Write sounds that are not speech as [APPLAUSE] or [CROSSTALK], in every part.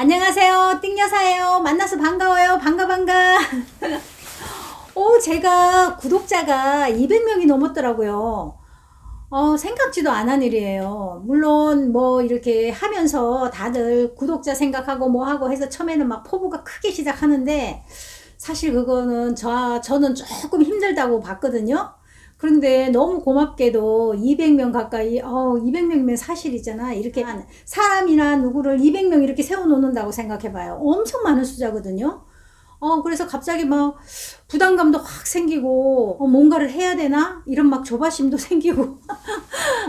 안녕하세요. 띵여사예요. 만나서 반가워요. 반가 반가. 오, [LAUGHS] 제가 구독자가 200명이 넘었더라고요. 어, 생각지도 않은 일이에요. 물론 뭐 이렇게 하면서 다들 구독자 생각하고 뭐 하고 해서 처음에는 막 포부가 크게 시작하는데 사실 그거는 저, 저는 조금 힘들다고 봤거든요. 그런데 너무 고맙게도 200명 가까이, 어, 200명이면 사실이잖아. 이렇게 한 사람이나 누구를 200명 이렇게 세워놓는다고 생각해봐요. 엄청 많은 숫자거든요. 어, 그래서 갑자기 막 부담감도 확 생기고, 어, 뭔가를 해야 되나? 이런 막 조바심도 [LAUGHS] 생기고.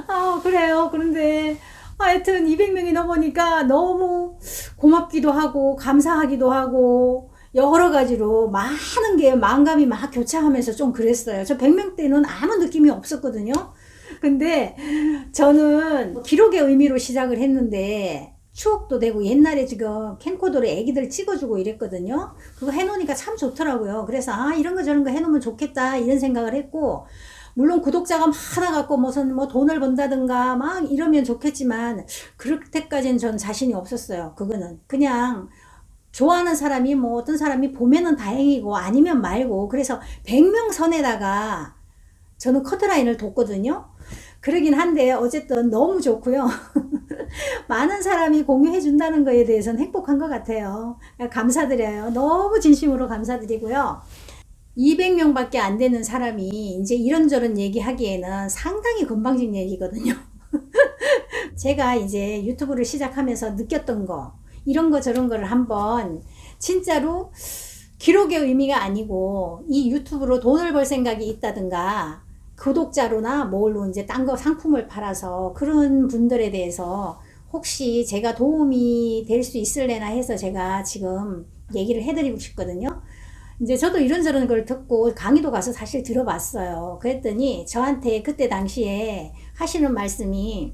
아, 그래요. 그런데 하여튼 200명이 넘으니까 너무 고맙기도 하고, 감사하기도 하고, 여러 가지로 많은 게 마음감이 막 교차하면서 좀 그랬어요. 저 100명 때는 아무 느낌이 없었거든요. 근데 저는 기록의 의미로 시작을 했는데 추억도 되고 옛날에 지금 캠코더로 애기들 찍어주고 이랬거든요. 그거 해놓으니까 참 좋더라고요. 그래서 아 이런 거 저런 거 해놓으면 좋겠다 이런 생각을 했고 물론 구독자가 많아갖고 무슨 뭐 돈을 번다든가 막 이러면 좋겠지만 그럴 때까지는 전 자신이 없었어요. 그거는 그냥 좋아하는 사람이 뭐 어떤 사람이 보면은 다행이고 아니면 말고 그래서 100명 선에다가 저는 커트라인을 뒀거든요. 그러긴 한데 어쨌든 너무 좋고요. [LAUGHS] 많은 사람이 공유해 준다는 거에 대해서는 행복한 것 같아요. 감사드려요. 너무 진심으로 감사드리고요. 200명 밖에 안 되는 사람이 이제 이런저런 얘기하기에는 상당히 건방진 얘기거든요. [LAUGHS] 제가 이제 유튜브를 시작하면서 느꼈던 거, 이런 거 저런 거를 한번 진짜로 기록의 의미가 아니고 이 유튜브로 돈을 벌 생각이 있다든가 구독자로나 뭘로 이제 딴 거 상품을 팔아서 그런 분들에 대해서 혹시 제가 도움이 될 수 있을래나 해서 제가 지금 얘기를 해드리고 싶거든요. 이제 저도 이런저런 걸 듣고 강의도 가서 사실 들어봤어요. 그랬더니 저한테 그때 당시에 하시는 말씀이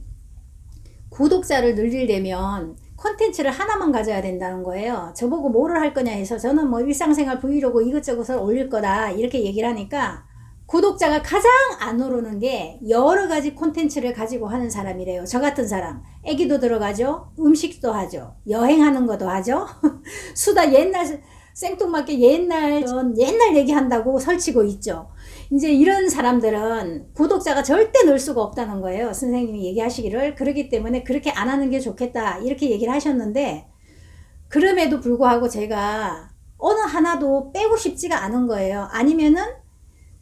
구독자를 늘리려면 콘텐츠를 하나만 가져야 된다는 거예요. 저보고 뭐를 할 거냐 해서 저는 뭐 일상생활 브이로그 이것저것을 올릴 거다 이렇게 얘기를 하니까 구독자가 가장 안 오르는 게 여러 가지 콘텐츠를 가지고 하는 사람이래요. 저 같은 사람. 애기도 들어가죠. 음식도 하죠. 여행하는 것도 하죠. [LAUGHS] 수다 옛날 생뚱맞게 옛날 전 옛날 얘기한다고 설치고 있죠. 이제 이런 사람들은 구독자가 절대 늘 수가 없다는 거예요. 선생님이 얘기하시기를. 그러기 때문에 그렇게 안 하는 게 좋겠다. 이렇게 얘기를 하셨는데, 그럼에도 불구하고 제가 어느 하나도 빼고 싶지가 않은 거예요. 아니면은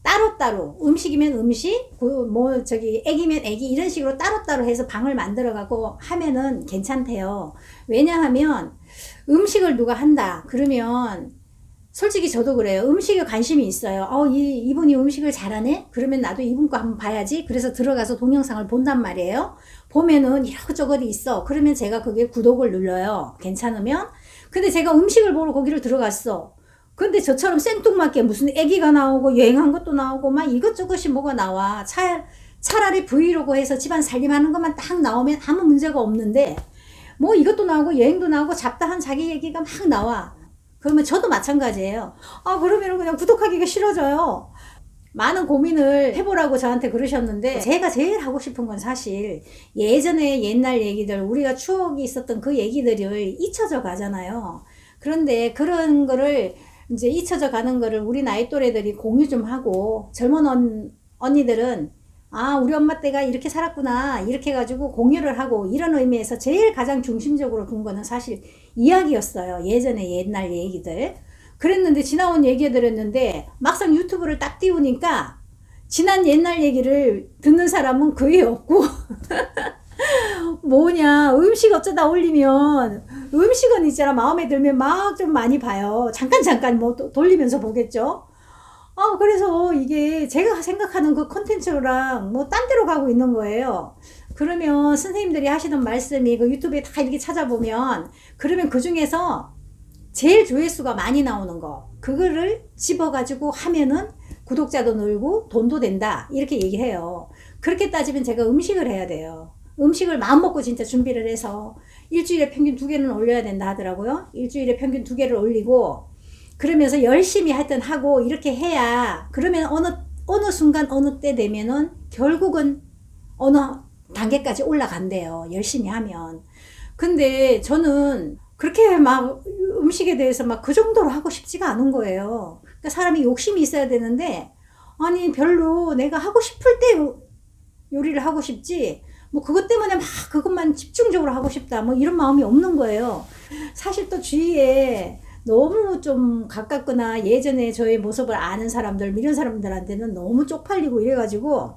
따로따로 음식이면 음식, 뭐 저기 애기면 애기 이런 식으로 따로따로 해서 방을 만들어 갖고 하면은 괜찮대요. 왜냐하면 음식을 누가 한다. 그러면 솔직히 저도 그래요. 음식에 관심이 있어요. 어, 이, 이분이 음식을 잘하네? 그러면 나도 이분 거 한번 봐야지. 그래서 들어가서 동영상을 본단 말이에요. 보면은 이것저것 있어. 그러면 제가 그게 구독을 눌러요. 괜찮으면. 근데 제가 음식을 보러 거기를 들어갔어. 근데 저처럼 생뚱맞게 무슨 애기가 나오고 여행한 것도 나오고 막 이것저것이 뭐가 나와. 차, 차라리 브이로그 해서 집안 살림하는 것만 딱 나오면 아무 문제가 없는데 뭐 이것도 나오고 여행도 나오고 잡다한 자기 얘기가 막 나와. 그러면 저도 마찬가지예요. 아, 그러면 그냥 구독하기가 싫어져요. 많은 고민을 해보라고 저한테 그러셨는데, 제가 제일 하고 싶은 건 사실, 예전에 옛날 얘기들, 우리가 추억이 있었던 그 얘기들을 잊혀져 가잖아요. 그런데 그런 거를, 이제 잊혀져 가는 거를 우리 나이 또래들이 공유 좀 하고, 젊은 언, 언니들은 아, 우리 엄마 때가 이렇게 살았구나. 이렇게 해가지고 공유를 하고 이런 의미에서 제일 가장 중심적으로 본 거는 사실 이야기였어요. 예전에 옛날 얘기들. 그랬는데 지나온 얘기 들었는데 막상 유튜브를 딱 띄우니까 지난 옛날 얘기를 듣는 사람은 거의 없고 [LAUGHS] 뭐냐 음식 어쩌다 올리면 음식은 있잖아 마음에 들면 막 좀 많이 봐요 잠깐 잠깐 뭐 돌리면서 보겠죠 아, 그래서 이게 제가 생각하는 그 컨텐츠랑 뭐 딴 데로 가고 있는 거예요. 그러면 선생님들이 하시는 말씀이 그 유튜브에 다 이렇게 찾아보면 그러면 그 중에서 제일 조회수가 많이 나오는 거 그거를 집어가지고 하면은 구독자도 늘고 돈도 된다 이렇게 얘기해요. 그렇게 따지면 제가 음식을 해야 돼요. 음식을 마음 먹고 진짜 준비를 해서 일주일에 평균 두 개는 올려야 된다 하더라고요. 일주일에 평균 두 개를 올리고 그러면서 열심히 하여튼 하고 이렇게 해야 그러면 어느 어느 순간 어느 때 되면은 결국은 어느 단계까지 올라간대요. 열심히 하면. 근데 저는 그렇게 막 음식에 대해서 막 그 정도로 하고 싶지가 않은 거예요. 그러니까 사람이 욕심이 있어야 되는데, 아니, 별로 내가 하고 싶을 때 요- 요리를 하고 싶지, 뭐 그것 때문에 막 그것만 집중적으로 하고 싶다, 뭐 이런 마음이 없는 거예요. 사실 또 주위에 너무 좀 가깝거나 예전에 저의 모습을 아는 사람들, 이런 사람들한테는 너무 쪽팔리고 이래가지고,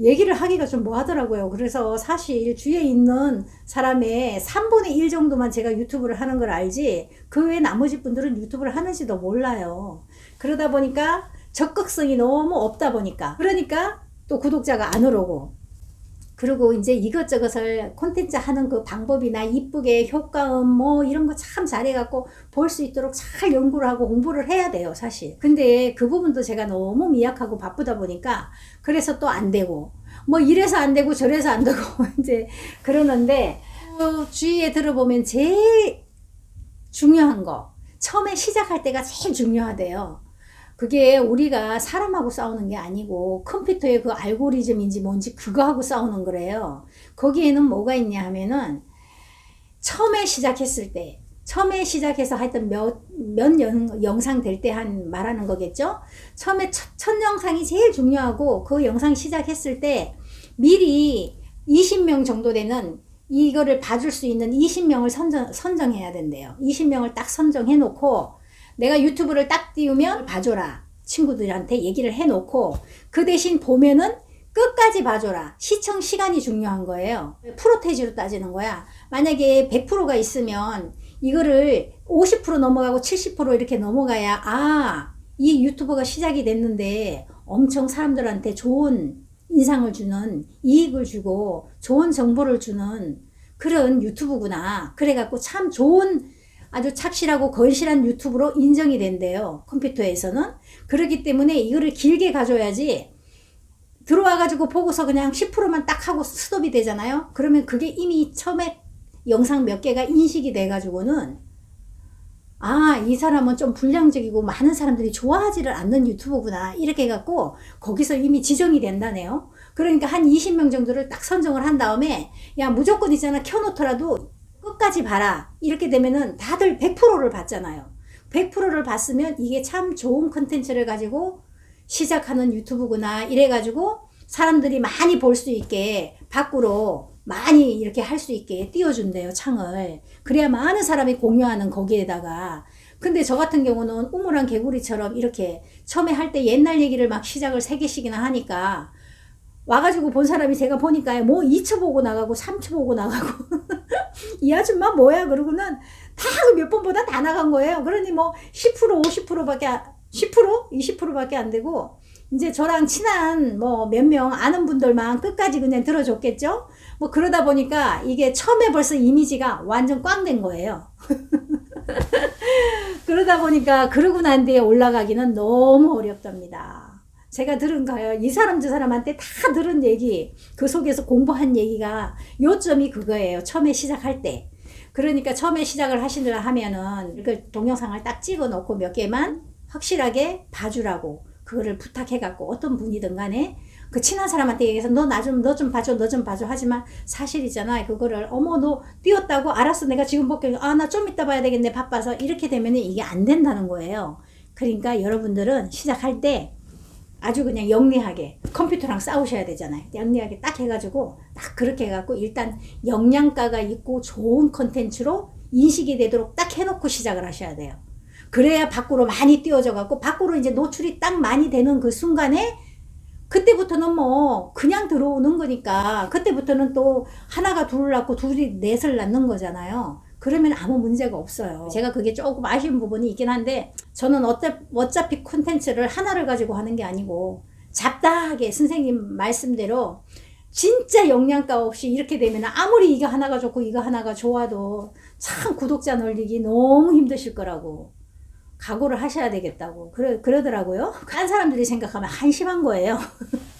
얘기를 하기가 좀 뭐하더라고요. 그래서 사실 주위에 있는 사람의 3분의 1 정도만 제가 유튜브를 하는 걸 알지, 그 외 나머지 분들은 유튜브를 하는지도 몰라요. 그러다 보니까 적극성이 너무 없다 보니까. 그러니까 또 구독자가 안 오르고. 그리고 이제 이것저것을 콘텐츠 하는 그 방법이나 이쁘게 효과음 뭐 이런 거 참 잘해갖고 볼 수 있도록 잘 연구를 하고 공부를 해야 돼요, 사실. 근데 그 부분도 제가 너무 미약하고 바쁘다 보니까 그래서 또 안 되고 뭐 이래서 안 되고 저래서 안 되고 [LAUGHS] 이제 그러는데 어, 주위에 들어보면 제일 중요한 거 처음에 시작할 때가 제일 중요하대요. 그게 우리가 사람하고 싸우는 게 아니고 컴퓨터의 그 알고리즘인지 뭔지 그거하고 싸우는 거래요. 거기에는 뭐가 있냐 하면은 처음에 시작했을 때 처음에 시작해서 하여튼 몇, 몇 영, 영상 될 때 한 말하는 거겠죠? 처음에 첫, 첫 영상이 제일 중요하고 그 영상 시작했을 때 미리 20명 정도 되는 이거를 봐줄 수 있는 20명을 선정, 선정해야 된대요. 20명을 딱 선정해 놓고 내가 유튜브를 딱 띄우면 봐줘라. 친구들한테 얘기를 해 놓고 그 대신 보면은 끝까지 봐줘라. 시청 시간이 중요한 거예요. 프로테지로 따지는 거야. 만약에 100%가 있으면 이거를 50% 넘어가고 70% 이렇게 넘어가야 아, 이 유튜버가 시작이 됐는데 엄청 사람들한테 좋은 인상을 주는 이익을 주고 좋은 정보를 주는 그런 유튜브구나. 그래갖고 참 좋은 아주 착실하고 건실한 유튜브로 인정이 된대요. 컴퓨터에서는. 그렇기 때문에 이거를 길게 가져야지 들어와가지고 보고서 그냥 10%만 딱 하고 스톱이 되잖아요. 그러면 그게 이미 처음에 영상 몇 개가 인식이 돼가지고는 아, 이 사람은 좀 불량적이고 많은 사람들이 좋아하지를 않는 유튜버구나. 이렇게 해갖고 거기서 이미 지정이 된다네요. 그러니까 한 20명 정도를 딱 선정을 한 다음에 야, 무조건 있잖아. 켜놓더라도 끝까지 봐라. 이렇게 되면은 다들 100%를 봤잖아요. 100%를 봤으면 이게 참 좋은 컨텐츠를 가지고 시작하는 유튜브구나. 이래가지고 사람들이 많이 볼 수 있게 밖으로 많이 이렇게 할 수 있게 띄워준대요, 창을. 그래야 많은 사람이 공유하는 거기에다가. 근데 저 같은 경우는 우물한 개구리처럼 이렇게 처음에 할 때 옛날 얘기를 막 시작을 세 개씩이나 하니까 와가지고 본 사람이 제가 보니까 뭐 2초 보고 나가고 3초 보고 나가고 [LAUGHS] 이 아줌마 뭐야 그러고는 다몇 번보다 다 나간 거예요. 그러니 뭐 10% 50%밖에 10% 20%밖에 안 되고 이제 저랑 친한 뭐 몇 명 아는 분들만 끝까지 그냥 들어줬겠죠. 뭐 그러다 보니까 이게 처음에 벌써 이미지가 완전 꽝 된 거예요. [LAUGHS] 그러다 보니까 그러고 난 뒤에 올라가기는 너무 어렵답니다. 제가 들은 거예요. 이 사람 저 사람한테 다 들은 얘기, 그 속에서 공부한 얘기가 요점이 그거예요. 처음에 시작할 때. 그러니까 처음에 시작을 하시려 하면은 그 동영상을 딱 찍어 놓고 몇 개만 확실하게 봐주라고 그거를 부탁해 갖고 어떤 분이든 간에 그 친한 사람한테 얘기해서 너 나 좀 너 좀 봐줘 너 좀 봐줘. 하지만 사실이잖아. 그거를 어머 너 뛰었다고? 알았어. 내가 지금 볼게. 아나 좀 이따 봐야 되겠네. 바빠서. 이렇게 되면 이게 안 된다는 거예요. 그러니까 여러분들은 시작할 때 아주 그냥 영리하게 컴퓨터랑 싸우셔야 되잖아요. 영리하게 딱 해가지고 딱 그렇게 해갖고 일단 영양가가 있고 좋은 컨텐츠로 인식이 되도록 딱 해놓고 시작을 하셔야 돼요. 그래야 밖으로 많이 띄워져 갖고 밖으로 이제 노출이 딱 많이 되는 그 순간에 그때부터는 뭐 그냥 들어오는 거니까 그때부터는 또 하나가 둘을 낳고 둘이 넷을 낳는 거잖아요. 그러면 아무 문제가 없어요. 제가 그게 조금 아쉬운 부분이 있긴 한데 저는 어차, 어차피 콘텐츠를 하나를 가지고 하는 게 아니고 잡다하게 선생님 말씀대로 진짜 영양가 없이 이렇게 되면 아무리 이거 하나가 좋고 이거 하나가 좋아도 참 구독자 늘리기 너무 힘드실 거라고 각오를 하셔야 되겠다고 그러, 그러더라고요. 딴 사람들이 생각하면 한심한 거예요.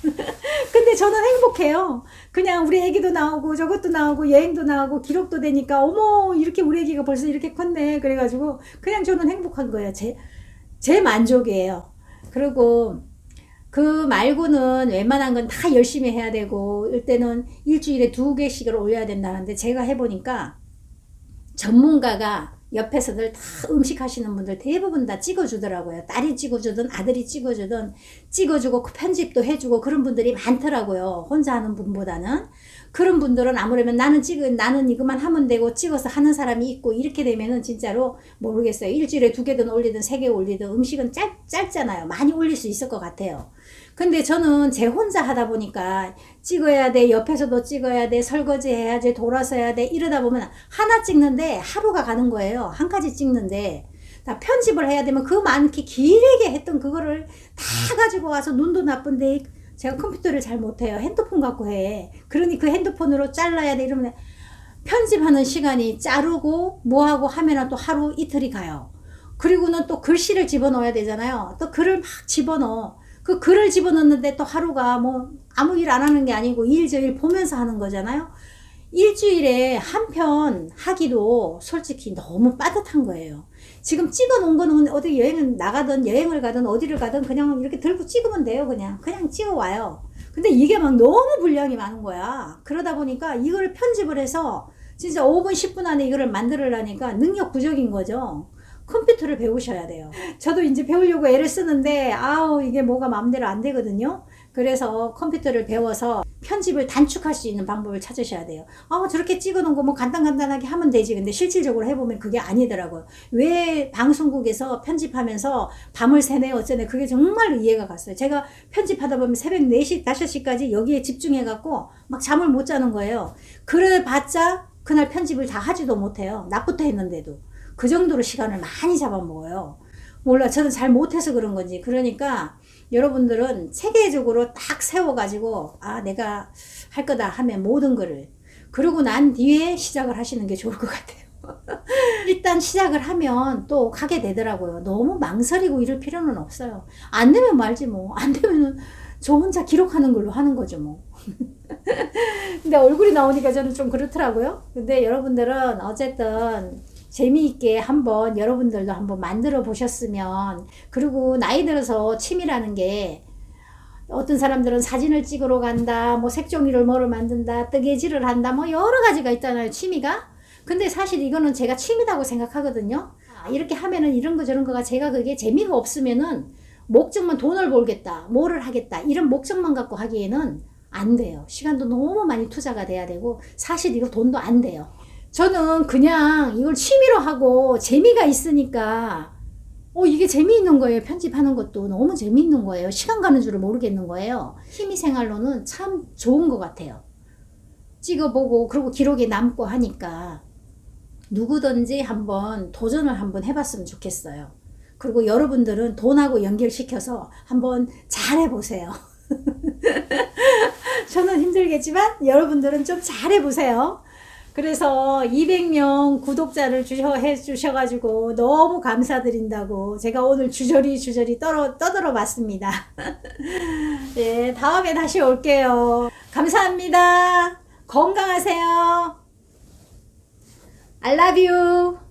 [LAUGHS] 근데 저는 행복해요. 그냥 우리 애기도 나오고 저것도 나오고 여행도 나오고 기록도 되니까 어머 이렇게 우리 애기가 벌써 이렇게 컸네. 그래가지고 그냥 저는 행복한 거예요. 제, 제 만족이에요. 그리고 그 말고는 웬만한 건 다 열심히 해야 되고 이때는 일주일에 두 개씩을 올려야 된다는데 제가 해보니까 전문가가 옆에서들 다 음식 하시는 분들 대부분 다 찍어주더라고요. 딸이 찍어주든 아들이 찍어주든 찍어주고 그 편집도 해주고 그런 분들이 많더라고요. 혼자 하는 분보다는. 그런 분들은 아무래도 나는 찍어, 나는 이것만 하면 되고 찍어서 하는 사람이 있고 이렇게 되면은 진짜로 모르겠어요. 일주일에 두 개든 올리든 세 개 올리든 음식은 짧, 짧잖아요. 많이 올릴 수 있을 것 같아요. 근데 저는 제 혼자 하다 보니까 찍어야 돼, 옆에서도 찍어야 돼, 설거지 해야지, 돌아서 해야 돼, 이러다 보면 하나 찍는데 하루가 가는 거예요. 한 가지 찍는데. 다 편집을 해야 되면 그 많게 길게 했던 그거를 다 가지고 와서 눈도 나쁜데 제가 컴퓨터를 잘 못해요. 핸드폰 갖고 해. 그러니 그 핸드폰으로 잘라야 돼. 이러면 편집하는 시간이 자르고 뭐하고 하면은 또 하루 이틀이 가요. 그리고는 또 글씨를 집어넣어야 되잖아요. 또 글을 막 집어넣어. 그 글을 집어넣는데 또 하루가 뭐 아무 일 안 하는 게 아니고 일 저 일 보면서 하는 거잖아요. 일주일에 한 편 하기도 솔직히 너무 빠듯한 거예요. 지금 찍어 놓은 거는 어디 여행을 나가든 여행을 가든 어디를 가든 그냥 이렇게 들고 찍으면 돼요. 그냥. 그냥 찍어 와요. 근데 이게 막 너무 분량이 많은 거야. 그러다 보니까 이걸 편집을 해서 진짜 5분, 10분 안에 이거를 만들으려니까 능력 부족인 거죠. 컴퓨터를 배우셔야 돼요. 저도 이제 배우려고 애를 쓰는데, 아우, 이게 뭐가 마음대로 안 되거든요. 그래서 컴퓨터를 배워서 편집을 단축할 수 있는 방법을 찾으셔야 돼요. 아, 저렇게 찍어 놓은 거 뭐 간단간단하게 하면 되지. 근데 실질적으로 해보면 그게 아니더라고요. 왜 방송국에서 편집하면서 밤을 새네, 어쩌네. 그게 정말로 이해가 갔어요. 제가 편집하다 보면 새벽 4시, 5시까지 여기에 집중해갖고 막 잠을 못 자는 거예요. 그래 봤자 그날 편집을 다 하지도 못해요. 낮부터 했는데도. 그 정도로 시간을 많이 잡아먹어요. 몰라. 저는 잘 못해서 그런 건지. 그러니까 여러분들은 체계적으로 딱 세워가지고, 아, 내가 할 거다 하면 모든 거를. 그러고 난 뒤에 시작을 하시는 게 좋을 것 같아요. [LAUGHS] 일단 시작을 하면 또 가게 되더라고요. 너무 망설이고 이럴 필요는 없어요. 안 되면 말지 뭐. 안 되면은 저 혼자 기록하는 걸로 하는 거죠 뭐. [LAUGHS] 근데 얼굴이 나오니까 저는 좀 그렇더라고요. 근데 여러분들은 어쨌든 재미있게 한번 여러분들도 한번 만들어 보셨으면 그리고 나이 들어서 취미라는 게 어떤 사람들은 사진을 찍으러 간다, 뭐 색종이를 뭐를 만든다, 뜨개질을 한다, 뭐 여러 가지가 있잖아요, 취미가. 근데 사실 이거는 제가 취미라고 생각하거든요. 아, 이렇게 하면은 이런 거 저런 거가 제가 그게 재미가 없으면은 목적만 돈을 벌겠다, 뭐를 하겠다, 이런 목적만 갖고 하기에는 안 돼요. 시간도 너무 많이 투자가 돼야 되고, 사실 이거 돈도 안 돼요. 저는 그냥 이걸 취미로 하고 재미가 있으니까 어 이게 재미있는 거예요. 편집하는 것도 너무 재미있는 거예요. 시간 가는 줄을 모르겠는 거예요. 취미 생활로는 참 좋은 것 같아요. 찍어보고 그리고 기록에 남고 하니까 누구든지 한번 도전을 한번 해봤으면 좋겠어요. 그리고 여러분들은 돈하고 연결시켜서 한번 잘 해보세요. [LAUGHS] 저는 힘들겠지만 여러분들은 좀 잘 해보세요. 그래서 200명 구독자를 주셔, 해 주셔가지고 너무 감사드린다고 제가 오늘 주저리 주저리 떠러, 떠들어 봤습니다. [LAUGHS] 예, 다음에 다시 올게요. 감사합니다. 건강하세요. I love you.